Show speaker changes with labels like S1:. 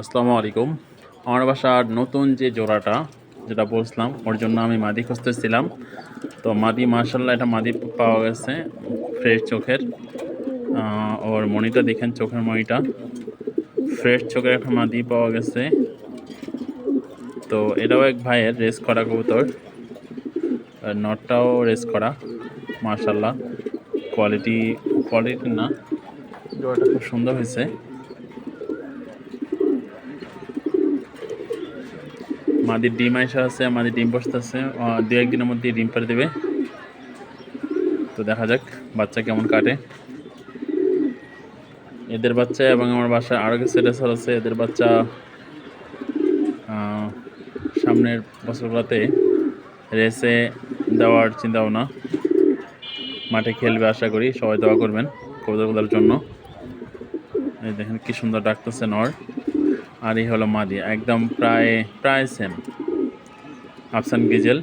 S1: আসসালামু আলাইকুম। আমার বাসার নতুন যে জোড়াটা, যেটা বলছিলাম, ওর জন্য আমি মাদি খুঁজতেছিলাম। তো মাদি মার্শাল্লাহ এটা মাদি পাওয়া গেছে ফ্রেশ চোখের। ওর মণিটা দেখেন, চোখের মণিটা ফ্রেশ চোখের একটা মাদি পাওয়া গেছে। তো এটাও এক ভাইয়ের রেস করা কবুতর। নটটাও রেস করা মার্শাল্লাহ কোয়ালিটি কোয়ালিটি না। জোড়াটা খুব সুন্দর হয়েছে। মাদির ডিম আইসা আছে, মাদির ডিম বসতেছে। দু একদিনের মধ্যে ডিম পারে দেবে। তো দেখা যাক, বাচ্চা কেমন কাটে। এদের বাচ্চা এবং আমার বাসায় আরও কিছু রেসার আছে। এদের বাচ্চা সামনের বছরগুলোতে রেসে দেওয়ার চিন্তা ভাবনা মাঠে খেলবে আশা করি, সবাই দোয়া করবেন কবিতাগুলোর জন্য। এই দেখেন কি সুন্দর ডাকতেছে নর। আর এই হলো মাদি একদম প্রায় প্রায় সেম আফসান গিজেল